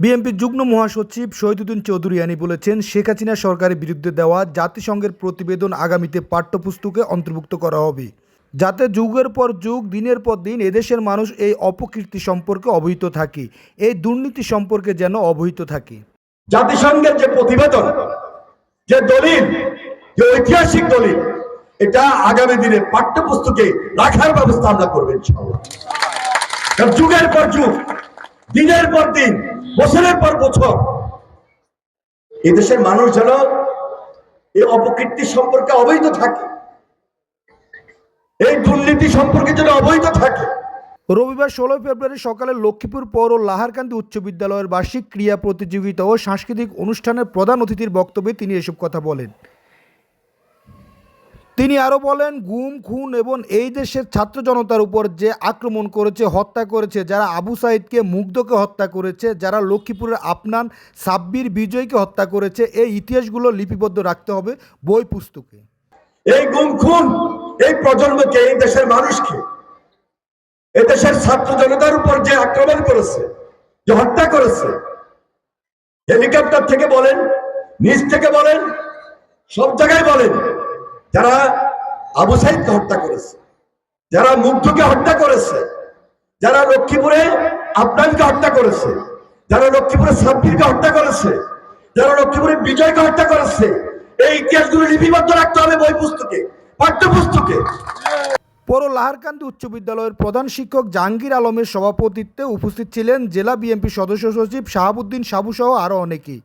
বিএনপির যুগ্ম মহাসচিব শহীদুদ্দিন চৌধুরিয়ানি বলেছেন, শেখ হাসিনা সরকারের বিরুদ্ধে দেওয়া জাতিসংঘের প্রতিবেদন আগামীতে পাঠ্যপুস্তকে অন্তর্ভুক্ত করা হবে। যাতে যুগের পর যুগ, দিনের পর দিন এদেশের মানুষ এই অপকীর্তি সম্পর্কে অবহিত থাকে, এই দুর্নীতি সম্পর্কে যেন অবহিত থাকে। জাতিসংঘের যে প্রতিবেদন, যে দলিল, যে ঐতিহাসিক দলিল, এটা আগামী দিনে পাঠ্যপুস্তকে রাখার ব্যবস্থা আমরা করবেন যুগের পর যুগ, দিনের পর দিন বছরের পর বছর এদেশের মানুষ যেন এই অপকীর্তি সম্পর্কে অবৈধ থাকে, এই দুর্নীতি সম্পর্কে যেন অবৈধ থাকে। রবিবার ষোলো ফেব্রুয়ারি সকালে লক্ষ্মীপুর পৌর লাহারকান্দি উচ্চ বিদ্যালয়ের বার্ষিক ক্রীড়া প্রতিযোগিতা ও সাংস্কৃতিক অনুষ্ঠানের প্রধান অতিথির বক্তব্যে তিনি এসব কথা বলেন। তিনি আরও বলেন, গুম, খুন এবং এই দেশের ছাত্র জনতার উপর যে আক্রমণ করেছে, হত্যা করেছে, যারা আবু সাইদকে মুগ্ধকে হত্যা করেছে, যারা লক্ষ্মীপুরের আপনান সাব্বির বিজয়কে হত্যা করেছে, এই ইতিহাসগুলো লিপিবদ্ধ রাখতে হবে বই পুস্তকে। এই গুম, খুন, এই প্রজন্মকে, এই দেশের মানুষকে, এই দেশের ছাত্র জনতার উপর যে আক্রমণ করেছে, যে হত্যা করেছে, হেলিকপ্টার থেকে বলেন, নিচ থেকে বলেন, সব জায়গায় বলেন যারা আবু সাইদকে হত্যা করেছে, যারা মুগ্ধকে হত্যা করেছে, যারা লক্ষ্মীপুরে আপনানকে হত্যা করেছে, যারা লক্ষ্মীপুরে সাব্বিরকে হত্যা করেছে, যারা লক্ষ্মীপুরে বিজয়কে হত্যা করেছে, এই ইতিহাসগুলো লিপিবদ্ধ রাখতে হবে বই পুস্তকে, পাঠ্যপুস্তকে। পৌর লাহারকান্দি উচ্চ বিদ্যালয়ের প্রধান শিক্ষক জাহাঙ্গীর আলমের সভাপতিত্বে উপস্থিত ছিলেন জেলা বিএনপি সদস্য সচিব শাহাবুদ্দিন সাবুসহ আরও অনেকেই।